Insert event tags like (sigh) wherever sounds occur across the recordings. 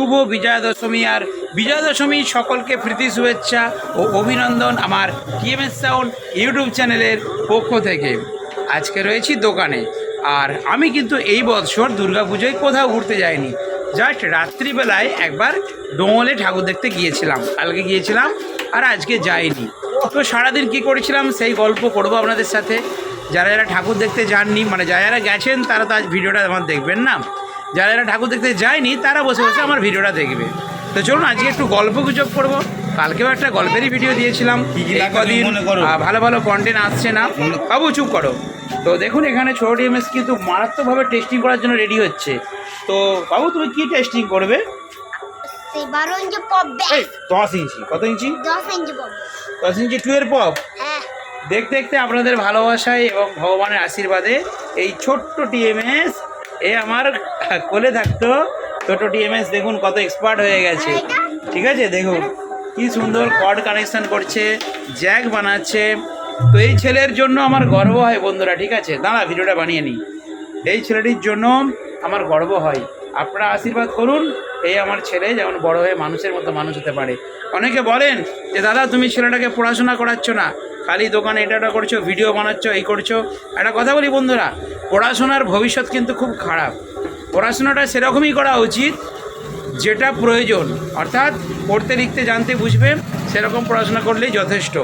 শুভ বিজয়া দশমী আর বিজয়া দশমী সকলকে প্রীতি, শুভেচ্ছা ও অভিনন্দন আমার টিএমএস সাউন্ড ইউটিউব চ্যানেলের পক্ষ থেকে। আজকে রয়েছি দোকানে আর আমি কিন্তু এই বছর দুর্গাপুজোয় কোথাও ঘুরতে যাইনি। জাস্ট রাত্রিবেলায় একবার ডোঙলে ঠাকুর দেখতে গিয়েছিলাম, কালকে গিয়েছিলাম আর আজকে যাইনি। তো সারাদিন কি করেছিলাম সেই গল্প করব আপনাদের সাথে। যারা যারা ঠাকুর দেখতে যাননি মানে যারা যারা গেছেন, তারা তো আজ ভিডিওটা আমার দেখবেন না। যারা যারা ঠাকুর দেখতে যায়নি তারা বসে বসে আমার ভিডিওটা দেখবে। তো চলুন আজকে একটু গল্প গুজব করব। কালকেও একটা গল্পেরই ভিডিও দিয়েছিলাম। কদিন মনে করো? ভালো ভালো কন্টেন্ট আসছে না। বাবু চুপ করো। তো দেখুন এখানে ছোট ডিএমএস কিন্তু মারাত্মকভাবে টেস্টিং করার জন্য রেডি হচ্ছে। তো বাবু তুমি কি টেস্টিং করবে? বারো ইঞ্চি পপ দশ ইঞ্চি। কত ইঞ্চি? দশ ইঞ্চি পপ। দশ ইঞ্চি টুয়েলভ পপ? হ্যাঁ। দেখতে দেখতে আপনাদের ভালোবাসায় এবং ভগবানের আশীর্বাদে এই ছোট্ট টিএমএস এ আমার কোলে থাকতো ছোট টিএমএস দেখুন কত এক্সপার্ট হয়ে গেছে। ঠিক আছে, দেখুন, কি সুন্দর কর্ড কানেকশন করছে জ্যাক বানাচ্ছে। তো এই ছেলের জন্য আমার গর্ব হয় বন্ধুরা, ঠিক আছে? দাঁড়া, ভিডিওটা বানিয়ে নিই। এই ছেলেটির জন্য আমার গর্ব হয়। আপনারা আশীর্বাদ করুন, এই আমার ছেলে যেমন বড় হয়ে মানুষের মতো মানুষ হতে পারে। অনেকে বলেন যে, দাদা, তুমি ছেলেটাকে পড়াশোনা করাচ্ছ না। খালি দোকানে এটা ওটা করছ ভিডিও বানাচ্ছ, এই করছ। একটা কথা বলি বন্ধুরা পড়াশোনার ভবিষ্যৎ কিন্তু খুব খারাপ। পড়াশোনাটা সেরকমই করা উচিত, যেটা প্রয়োজন। অর্থাৎ পড়তে, লিখতে, জানতে, বুঝবে, সেরকম পড়াশোনা করলেই যথেষ্ট।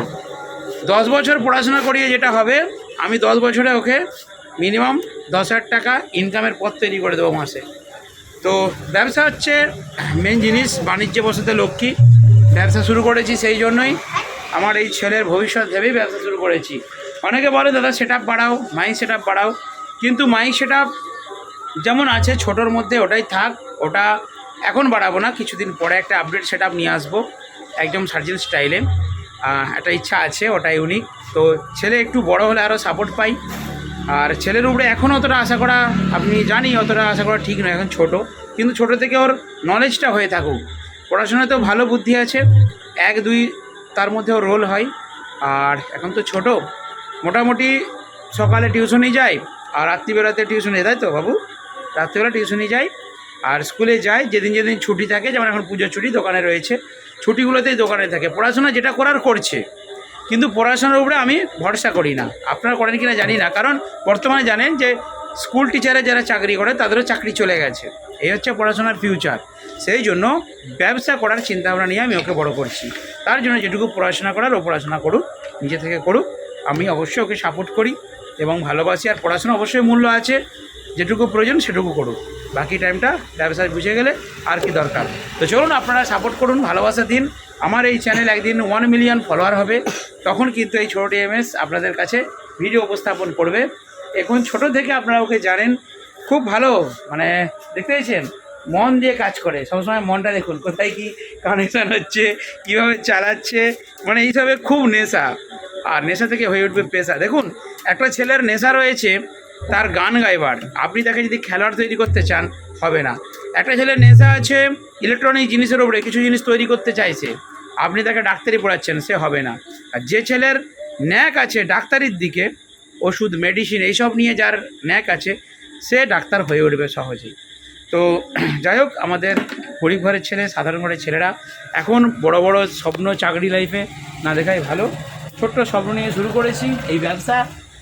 দশ বছর পড়াশোনা করিয়ে যেটা হবে, আমি দশ বছরে ওকে মিনিমাম দশ হাজার টাকা ইনকামের পথ তৈরি করে দেবো মাসে। তো ব্যবসা হচ্ছে মেন জিনিস, বাণিজ্যে বসাতে লক্ষ্মী। ব্যবসা শুরু করেছি সেই জন্যই। আমার এই ছেলের ভবিষ্যৎ ভেবেই ব্যবসা শুরু করেছি। অনেকে বলে, দাদা সেট আপ বাড়াও মাইক সেট আপ বাড়াও। কিন্তু মাইক সেটা যেমন আছে, ছোটোর মধ্যে ওটাই থাক, ওটা এখন বাড়াবো না, কিছুদিন পরে একটা আপডেট সেট আপ নিয়ে আসব, একদম সার্জিন স্টাইলে একটা ইচ্ছা আছে ওটা ইউনিক তো ছেলে একটু বড় হলে আরও সাপোর্ট পাই। আর ছেলের উপরে এখন অতটা আশা করা, আপনি জানি অতটা আশা করা ঠিক নয়, এখন ছোট। কিন্তু ছোট থেকে ওর নলেজটা হয়ে থাকুক। পড়াশোনাতেও ভালো বুদ্ধি আছে, এক, দুই তার মধ্যে ওর রোল হয়। আর এখন তো ছোট, মোটামুটি সকালে টিউশনে যায় আর রাত্রিবেলাতে টিউশনে তাই তো বাবু? রাত্রিবেলা টিউশনে যাই। আর স্কুলে যাই, যেদিন যেদিন ছুটি থাকে, যেমন এখন পুজোর ছুটি দোকানে রয়েছে, ছুটিগুলোতেই দোকানে থাকে। পড়াশোনা যেটা করার করছে, কিন্তু পড়াশোনার উপরে আমি ভরসা করি না। আপনারা করেন কি না জানি না, কারণ বর্তমানে জানেন যে স্কুল টিচারে যারা চাকরি করে, তাদেরও চাকরি চলে গেছে। এই হচ্ছে পড়াশোনার ফিউচার। সেই জন্য ব্যবসা করার চিন্তাভাবনা নিয়ে আমি ওকে বড় করছি। তার জন্য যেটুকু পড়াশোনা করার, ও পড়াশোনা করুক, নিজে থেকে করুক। আমি অবশ্যই ওকে সাপোর্ট করি। এবং ভালোবাসি আর পড়াশোনা অবশ্যই মূল্য আছে। যেটুকু প্রয়োজন সেটুকু করুক। বাকি টাইমটা ব্যবসায় বুঝে গেলে আর কি দরকার। তো চলুন আপনারা সাপোর্ট করুন ভালোবাসা দিন। আমার এই চ্যানেল একদিন ওয়ান মিলিয়ন ফলোয়ার হবে। তখন কিন্তু এই ছোটো এমএস আপনাদের কাছে ভিডিও উপস্থাপন করবে। এখন ছোট থেকে আপনারা ওকে জানেন। খুব ভালো মানে দেখতে মন দিয়ে কাজ করে। সবসময় মনটা দেখুন, কোথায় কি কানেকশান হচ্ছে, কীভাবে চালাচ্ছে। মানে এইসবে খুব নেশা। আর নেশা থেকে হয়ে উঠবে পেশা। দেখুন একটা ছেলের নেশা রয়েছে, তার গান গাইবার। আপনি তাকে যদি খেলোয়াড় তৈরি করতে চান, হবে না। একটা ছেলের নেশা আছে ইলেকট্রনিক জিনিসের উপরে কিছু জিনিস তৈরি করতে চাইছে, আপনি তাকে ডাক্তারি পড়াচ্ছেন, সে হবে না। আর যে ছেলের ন্যাক আছে ডাক্তারির দিকে, ওষুধ মেডিসিন এইসব নিয়ে যার ন্যাক আছে, সে ডাক্তার হয়ে উঠবে সহজেই। তো (clears throat) যাই হোক, আমাদের গরিব ঘরের ছেলে, সাধারণ ঘরের ছেলেরা, এখন বড় বড় স্বপ্ন চাকরি লাইফে না দেখাই ভালো। ছোট্ট স্বপ্ন নিয়ে শুরু করেছি, এই ব্যবসা।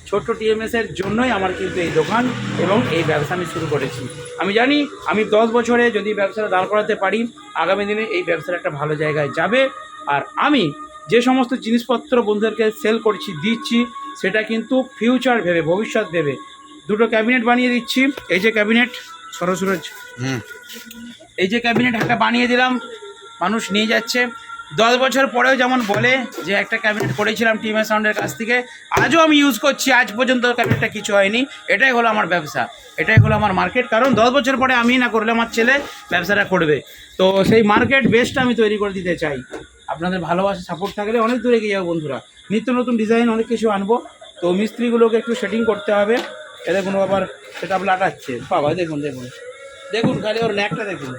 ছোট্ট টিএমএসের জন্যই আমার কিন্তু এই দোকান এবং এই ব্যবসা আমি শুরু করেছি। আমি জানি আমি দশ বছরে যদি ব্যবসাটা দাঁড় করাতে পারি আগামী দিনে এই ব্যবসাটা একটা ভালো জায়গায় যাবে। আর আমি যে সমস্ত জিনিসপত্র বন্ধুদেরকে সেল করছি দিচ্ছি সেটা কিন্তু ফিউচার ভেবে ভবিষ্যৎ ভেবে দুটো ক্যাবিনেট বানিয়ে দিচ্ছি। এই যে ক্যাবিনেট সরসুরজ হুম। এই যে ক্যাবিনেট একটা বানিয়ে দিলাম মানুষ নিয়ে যাচ্ছে। দশ বছর পরেও যেমন বলে যে একটা ক্যাবিনেট করেছিলাম টিম সাউন্ডের কাছ থেকে, আজও আমি ইউজ করছি, আজ পর্যন্ত ক্যাবিনেটটা কিছু হয়নি। এটাই হলো আমার ব্যবসা। এটাই হলো আমার মার্কেট কারণ দশ বছর পরে আমি না করলে আমার ছেলে ব্যবসাটা করবে। তো সেই মার্কেট বেসটা আমি তৈরি করে দিতে চাই। আপনাদের ভালোবাসা সাপোর্ট থাকলে অনেক দূরে এগিয়ে যাব বন্ধুরা। নিত্য নতুন ডিজাইন অনেক কিছু আনব। তো মিস্ত্রিগুলোকে একটু সেটিং করতে হবে। এদের কোনো আবার সেটা লাটাচ্ছে। বাবা, দেখুন দেখুন। দেখুন, খালি ওর ন্যাকটা দেখুন।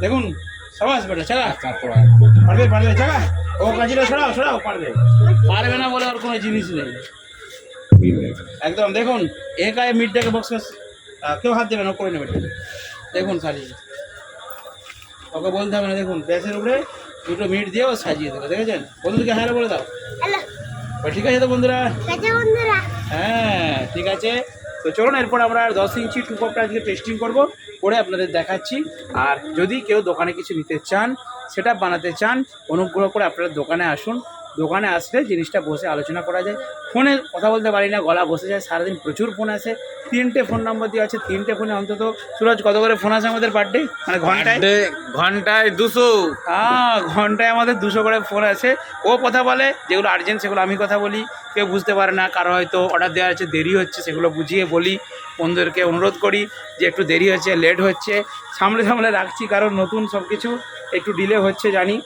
দেখুন, সবাস বেটা চালা পারবে পারবে চালা। ও কাজিটা ছড়াও ছড়াও পারবে পারবে না বলে ওর কোনো জিনিস নেই। একদম দেখুন এ গায়ে মিড ডেকে বক্স কেউ হাত দেবে না করে নেবে। দেখুন খালি ওকে বলতে হবে না দেখুন গ্যাসের উপরে দুটো মিনিট দিয়ে ও সাজিয়ে দেবে দেখেছেন? বন্ধুদেরকে হ্যালো বলে দাও। ঠিক আছে তো বন্ধুরা? হ্যাঁ ঠিক আছে। তো চলুন এরপর আমরা আর দশ ইঞ্চি টু পপটা আজকে টেস্টিং করব করে আপনাদের দেখাচ্ছি। আর যদি কেউ দোকানে কিছু নিতে চান সেটা বানাতে চান অনুগ্রহ করে আপনারা দোকানে আসুন। দোকানে আসলে জিনিসটা বসে আলোচনা করা যায়। ফোনে কথা বলতে পারি না গলা বসে যায় সারাদিন প্রচুর ফোন আসে। তিনটে ফোন নম্বর দেওয়া আছে তিনটে ফোনে অন্তত সুরজ কত করে ফোন আসে আমাদের পার ডে মানে ঘন্টায়? ঘন্টায় দুশো। হ্যাঁ ঘন্টায় আমাদের দুশো করে ফোন আছে ও কথা বলে যেগুলো আর্জেন্ট সেগুলো আমি কথা বলি। কেউ বুঝতে পারে না কারও হয়তো অর্ডার দেওয়া আছে দেরি হচ্ছে সেগুলো বুঝিয়ে বলি। বন্ধুদেরকে অনুরোধ করি যে একটু দেরি হচ্ছে লেট হচ্ছে। সামলে সামলে রাখছি কারণ নতুন সব কিছু একটু ডিলে হচ্ছে জানি।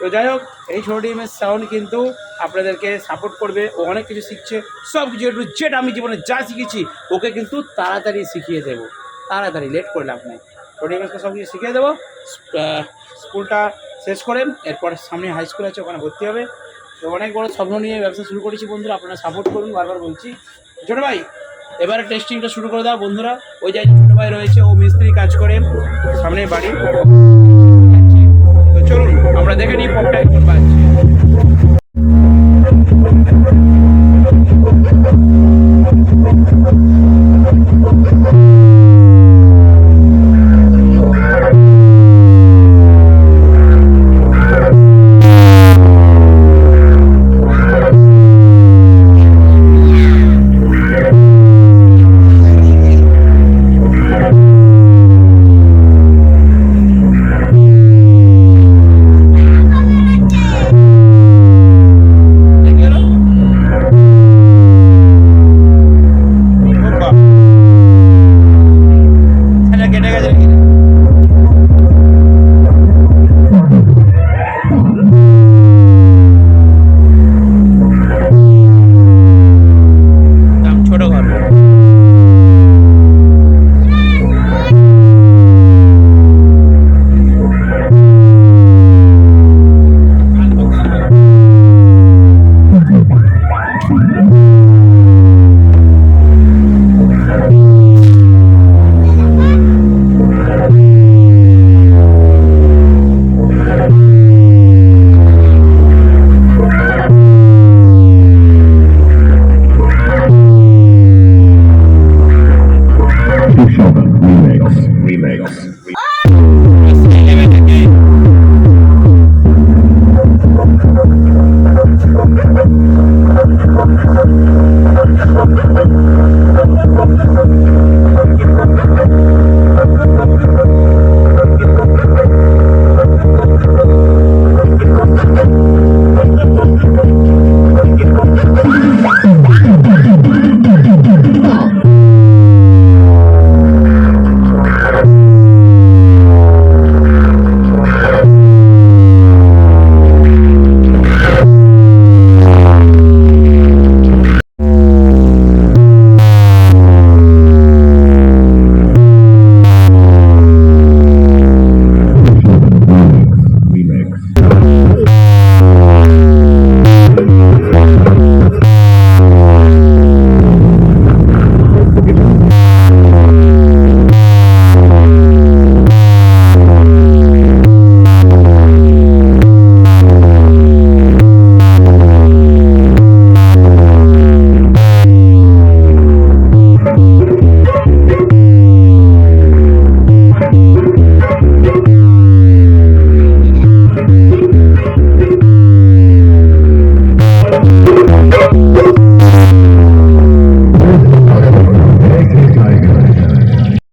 তো যাই হোক এই ছোটো টিমের সাউন্ড কিন্তু আপনাদেরকে সাপোর্ট করবে। ও অনেক কিছু শিখছে। সব কিছু একটু যেটা আমি জীবনে যা শিখেছি, ওকে কিন্তু তাড়াতাড়ি শিখিয়ে দেবো। তাড়াতাড়ি লেট করে লাভ নেই। ছোটো টিমেসকে সব কিছু শিখিয়ে দেবো। স্কুলটা শেষ করে এরপর সামনে হাই স্কুল আছে, ওখানে ভর্তি হবে। তো অনেক বড় স্বপ্ন নিয়ে ব্যবসা শুরু করেছি বন্ধুরা, আপনারা সাপোর্ট করুন, বারবার বলছি। ছোটো ভাই, এবারে টেস্টিংটা শুরু করে দাও বন্ধুরা। ওই যে ছোটো ভাই রয়েছে, ও মিস্ত্রি কাজ করে সামনে বাড়ি।